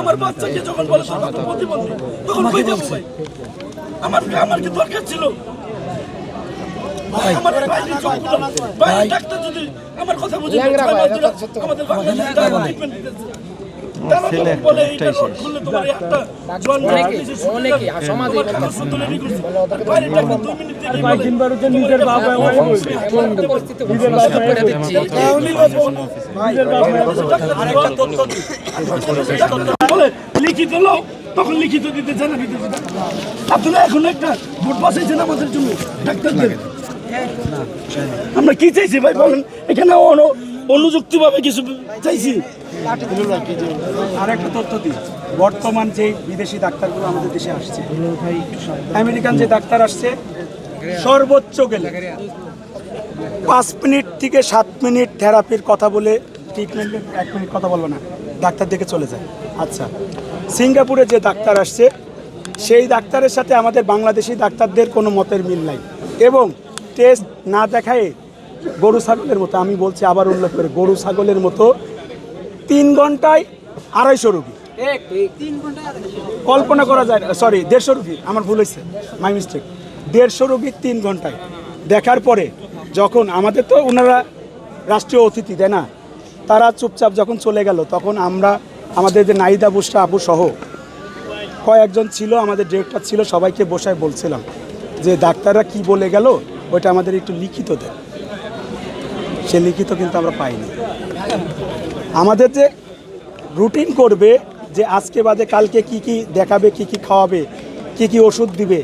আমার বাচ্চাকে যখন বলে সরকার প্রতিবন্ধী তখন কই যাব ভাই আমার আমার কি দরকার ছিল? আমার বাইরে বাইরে ডাক্তার যদি আমার কথা বুঝে আমাদের বাংলাদেশে দিতেছে। লিখিত লো তখন লিখিত দিতে চায় না দিতে চায় আপনারা এখন একটা ভোট পাঠাইছেন আমাদের জন্য? ডাক্তারদের। আমরা কি চাইছি ভাই বলেন? এখানে অনু- অনুযুক্তিভাবে কিছু চাইছি। আরেকটা তথ্য দিই। বর্তমান যে বিদেশি ডাক্তারগুলো আমাদের দেশে আসছে, আমেরিকান যে ডাক্তার আসছে, সর্বোচ্চ গেলে পাঁচ মিনিট থেকে সাত মিনিট থেরাপির কথা বলে ট্রিটমেন্টের এক মিনিট কথা বলব না। ডাক্তার দেখে চলে যায়। আচ্ছা সিঙ্গাপুরে যে ডাক্তার আসছে, সেই ডাক্তারের সাথে আমাদের বাংলাদেশি ডাক্তারদের কোনো মতের মিল নাই। এবং টেস্ট না দেখায় গরু ছাগলের মতো, আমি বলছি আবার উল্লেখ করে, গরু ছাগলের মতো তিন ঘন্টায় আড়াইশো রুগী। কল্পনা করা যায় সরি দেড়শো রুগী আমার ভুল হয়েছে মাই মিস্টেক দেড়শো রুগী তিন ঘন্টায়। দেখার পরে যখন আমাদের তো ওনারা রাষ্ট্রীয় অতিথি তাই না? তারা চুপচাপ যখন চলে গেল তখন আমরা আমাদের যে নাইদা বুসরা আবু সহ কয়েকজন ছিল আমাদের ডিরেক্টর ছিল সবাইকে বসায় বলছিলাম যে ডাক্তাররা কি বলে গেল ওইটা আমাদের একটু লিখিত দেয় সে লিখিত কিন্তু আমরা পাইনি। আমাদের যে রুটিন করবে যে আজকে বাদে কালকে কি কি দেখাবে, কি কি খাওয়াবে, কি কি ওষুধ দিবে,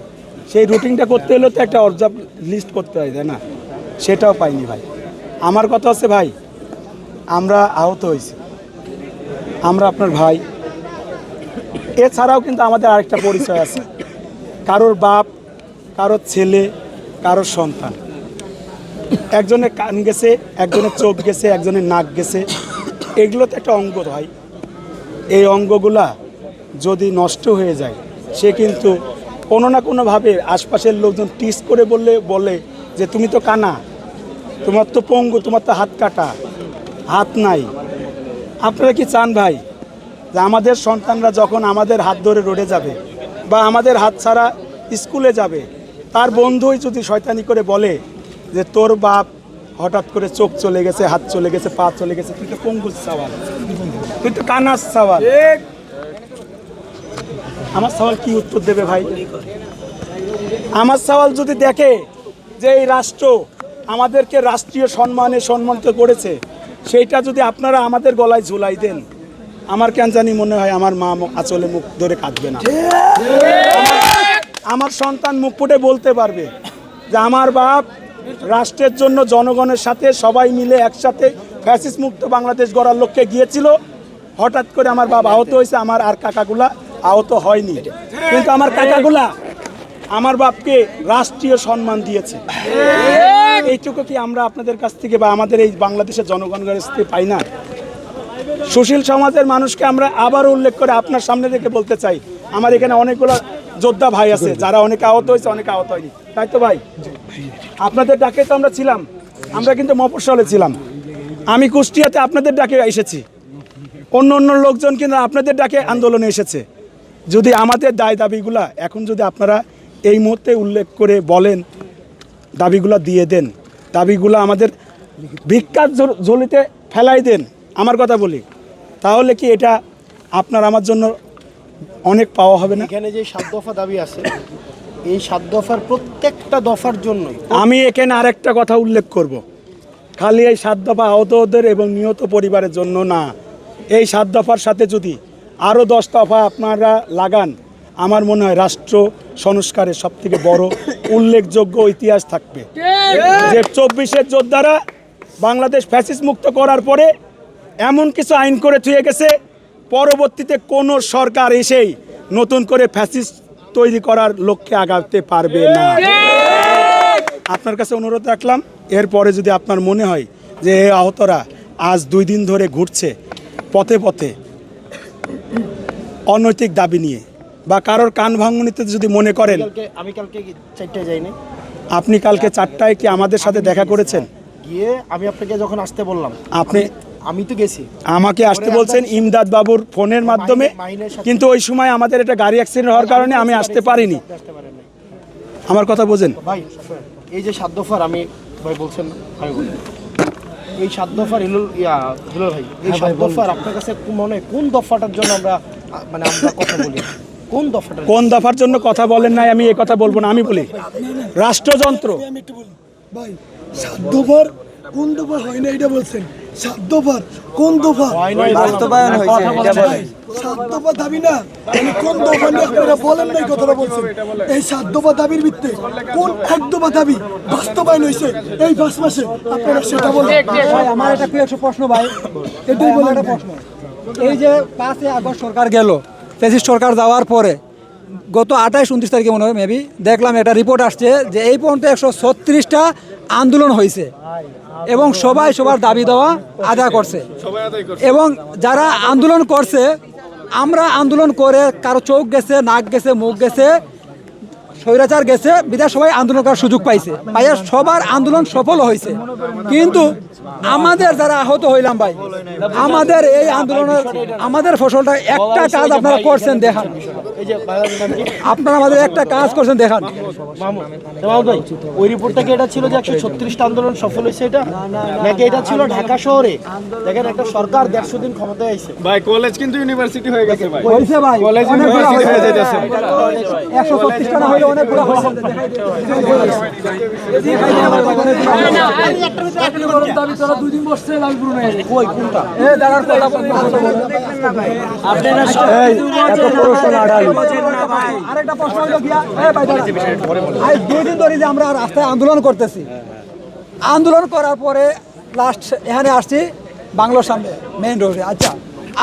সেই রুটিনটা করতে হলে তো একটা অবজার্ভ লিস্ট করতে হয়, তাই না? সেটাও পাইনি ভাই। আমার কথা হচ্ছে ভাই, আমরা আহত হয়েছি। আমরা আপনার ভাই। এছাড়াও কিন্তু আমাদের আরেকটা পরিচয় আছে। কারোর বাপ, কারোর ছেলে, কারোর সন্তান। একজনের কান গেছে, একজনের চোখ গেছে, একজনের নাক গেছে। এগুলো তো একটা অঙ্গ হয়। এই অঙ্গগুলা যদি নষ্ট হয়ে যায়, সে কিন্তু কোনো না কোনোভাবে আশপাশের লোকজন টিস করে বললে, বলে যে, তুমি তো কানা, তোমার তো পঙ্গু, তোমার তো হাত কাটা, হাত নাই। আপনারা কি চান ভাই, যে আমাদের সন্তানরা যখন আমাদের হাত ধরে রোডে যাবে বা আমাদের হাত ছাড়া স্কুলে যাবে, তার বন্ধুই যদি শয়তানি করে বলে যে, তোর বাপ হঠাৎ করে চোখ চলে গেছে, হাত চলে গেছে, পা চলে গেছে তুই তো পঙ্গুর সওয়াল তুই তো কানার সওয়াল। আমার সওয়াল কি উত্তর দেবে ভাই? আমার সওয়াল যদি দেখে যে এই রাষ্ট্র আমাদেরকে রাষ্ট্রীয় সম্মানে সম্মানিত করেছে, সেইটা যদি আপনারা আমাদের গলায় ঝুলাই দেন, আমার কেন জানি মনে হয় আমার মা আঁচলে মুখ ধরে কাঁদবে না। আমার সন্তান মুখ ফুটে বলতে পারবে যে আমার বাপ রাষ্ট্রের জন্য জনগণের সাথে সবাই মিলে একসাথে ফ্যাসিস মুক্ত বাংলাদেশ গড়ার লক্ষ্যে গিয়েছিল। হঠাৎ করে আমার বাপ আহত হয়েছে, আমার আর কাকাগুলা আহত হয়নি। কিন্তু আমার কাকাগুলা আমার বাপকে রাষ্ট্রীয় সম্মান দিয়েছে। এইটুকু কি আমরা আপনাদের কাছ থেকে বা আমাদের এই বাংলাদেশের জনগণের কাছ থেকে পাই না? সুশীল সমাজের মানুষকে আমরা আবার উল্লেখ করে আপনার সামনে রেখে বলতে চাই। আমার এখানে অনেকগুলো যোদ্ধা ভাই আছে, যারা অনেকে আহত হয়েছে, অনেকে আহত হয়নি। তাই তো ভাই? আপনাদের ডাকে তো আমরা ছিলাম। আমরা কিন্তু মফস্বলে ছিলাম। আমি কুষ্টিয়াতে আপনাদের ডাকে এসেছি। অন্য অন্য লোকজন কিন্তু আপনাদের ডাকে আন্দোলনে এসেছে। যদি আমাদের দায় দাবিগুলা এখন যদি আপনারা এই মুহূর্তে উল্লেখ করে বলেন, দাবিগুলো দিয়ে দেন, দাবিগুলো আমাদের ভিক্ষার ঝোলিতে ফেলাই দেন, আমার কথা বলি, তাহলে কি এটা আপনার আমার জন্য অনেক পাওয়া হবে না? এখানে যে সাত দফা দাবি আছে এই সাত দফার প্রত্যেকটা দফার জন্যই। আমি এখানে আরেকটা কথা উল্লেখ করব। খালি এই সাত দফা আহতদের এবং নিহত পরিবারের জন্য না। এই সাত দফার সাথে যদি আরও দশ দফা আপনারা লাগান, আমার মনে হয় রাষ্ট্র সংস্কারের সব থেকে বড় উল্লেখযোগ্য ইতিহাস থাকবে। যে চব্বিশের যোদ্ধারা বাংলাদেশ ফ্যাসিস মুক্ত করার পরে এমন কিছু আইন করে থুয়ে গেছে, পরবর্তীতে কোনো সরকার এসেই নতুন করে ফ্যাসিস তৈরি করার লক্ষ্যে আগাতে পারবে না। আপনার কাছে অনুরোধ রাখলাম এরপরে যদি আপনার মনে হয় যে এই আহতরা আজ দুই দিন ধরে ঘুরছে পথে পথে অনৈতিক দাবি নিয়ে বা কারোর কান ভাঙনিতে যদি মনে করেন আমি কালকে চারটায় যাইনি। আপনি কালকে চারটায় কি আমাদের সাথে দেখা করেছেন? গিয়ে আমি আপনাকে যখন আসতে বললাম আপনি আমি তো গেছি। আমাকে আসতে বলছেন ইমদাদ বাবুর ফোনের মাধ্যমে। কিন্তু ওই সময় আমাদের একটা গাড়ি অ্যাক্সিডেন্ট হওয়ার কারণে আমি আসতে পারিনি। আমার কথা বোঝেন। ভাই এই যে সাত দফার আমি ভাই বলছেন ভাই বলুন। এই সাত দফার হিলুল ইয়া হিলুল ভাই এই সাত দফার আপনার কাছে কোন মনে কোন দফাটার জন্য আমরা মানে আমরা কথা বলি? কোন দফাটার কোন দফার জন্য কথা বলেন নাই আমি এই কথা বলব না আমি বলি। রাষ্ট্রযন্ত্র। আমি একটু বলি। ভাই সাত দফার কোন দফা হয় না এটা বলছেন। সাত দফার কোন দফা বাস্তবায়ন হয়েছে এটা সাত দফা দাবি না আমি কোন দফা নিয়ে আপনারা বলেন নাই কথাটা বলছেন? এই সাত দফা দাবির ভিত্তিতে কোন এক দফা দাবি বাস্তবায়ন হয়েছে এই পাঁচ মাসে? আপনারা সেটা বলেন। ভাই আমার এটা একটু প্রশ্ন ভাই। এটাই বলেন। একটা প্রশ্ন। এই যে পাঁচই আগস্ট সরকার গেল ফেসিস্ট সরকার যাওয়ার পরে গত আঠাইশ উনত্রিশ তারিখে মনে হয় মেবি দেখলাম একটা রিপোর্ট আসছে যে এই পর্যন্ত একশো ছত্রিশটা আন্দোলন হয়েছে এবং সবাই সবার দাবি দেওয়া আদায় করছে। এবং যারা আন্দোলন করছে আমরা আন্দোলন করে কারও চোখ গেছে নাক গেছে মুখ গেছে স্বৈরাচার গেছে বিধায় সবাই আন্দোলন করার সুযোগ পাইছে। পাইয়া সবার আন্দোলন সফল হয়েছে। কিন্তু আমাদের যারা আহত হইলাম ভাই আমাদের এই আন্দোলনের আমাদের ফসলটা একটা কাজ আপনারা করছেন দেখান। আপনারা আমাদের একটা কাজ করছেন দেখান। ভাই ওই এটা ছিল যে একশো ছত্রিশটা আন্দোলন সফল হয়েছে এটা? নাকি এটা ছিল ঢাকা শহরে? দেখেন একটা সরকার দেড়শো দিন ক্ষমতায় আইছে। ভাই কলেজ কিন্তু ইউনিভার্সিটি হয়ে গেছে ভাই। হয়েছে ভাই কলেজ ইউনিভার্সিটি হয়ে একশো ছত্রিশটা না অনেকগুলো হয়েছে। কই আরেকটা প্রশ্ন হলো গিয়া। আজ দুই দিন ধরে যে আমরা রাস্তায় আন্দোলন করতেছি আন্দোলন করার পরে লাস্ট এখানে আসছি বাংলোর সামনে মেইন রোডে আচ্ছা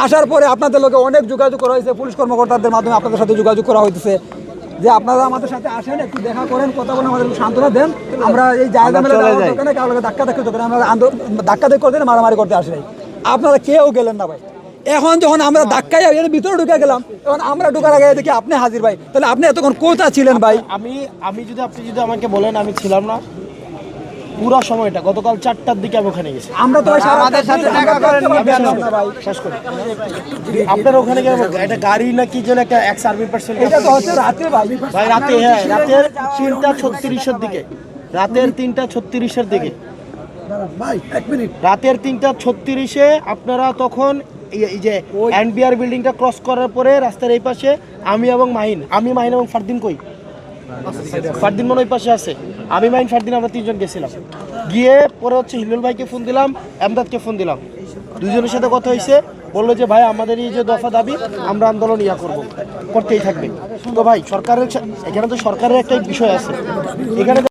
আসার পরে আপনাদের লোকে অনেক যোগাযোগ করা হয়েছে পুলিশ কর্মকর্তাদের মাধ্যমে আপনাদের সাথে যোগাযোগ করা হইতেছে। যে আপনারা আমাদের সাথে আসেন একটু দেখা করেন কথা বলেন আমাদের সান্ত্বনা দেন। আমরা এই জায়গা মেলে দোকানে কারও ধাক্কা ধাক্কি দোকানে আমরা ধাক্কা ধাক্কি করতে মারামারি করতে আসি আপনারা কেউ গেলেন না ভাই। এখন যখন আমরা ধাক্কাই এর ভিতরে ঢুকে গেলাম তখন আমরা ঢুকার আগে দেখি আপনি হাজির ভাই। তাহলে আপনি এতক্ষণ কোথা ছিলেন ভাই? আমি আমি যদি আপনি যদি আমাকে বলেন আমি ছিলাম না। পুরো সময়টা গতকাল চারটার দিকে আমি ওখানে গেছি। আমরা তো আমাদের সাথে দেখা করেন ভাই। শেষ করি। আপনার ওখানে গিয়ে একটা গাড়ি না কি যেন একটা এক্স আর্মি পার্সন এটা তো হচ্ছে রাতে ভাই। ভাই রাতে হ্যাঁ রাতের তিনটা ছত্রিশের দিকে। রাতের তিনটা ছত্রিশের দিকে। ভাই এক মিনিট। রাতের তিনটা ছত্রিশে আপনারা তখন এই- যে এনবিআর বিল্ডিংটা ক্রস করার পরে রাস্তার এই পাশে আমি এবং মাহিন আমি মাহিন এবং ফারদিন কই? ফারদিন মনে ওই পাশে আছে। আমি মাহিন ফারদিন আমরা তিনজন গেছিলাম। গিয়ে পরে হচ্ছে হিলুল ভাইকে ফোন দিলাম এমদাদকে ফোন দিলাম। দুজনের সাথে কথা হয়েছে বলল যে ভাই আমাদের এই যে দফা দাবি আমরা আন্দোলন ইয়া করব করতেই থাকবে। তো ভাই সরকারের এখানে তো সরকারের একটা বিষয় আছে। এখানে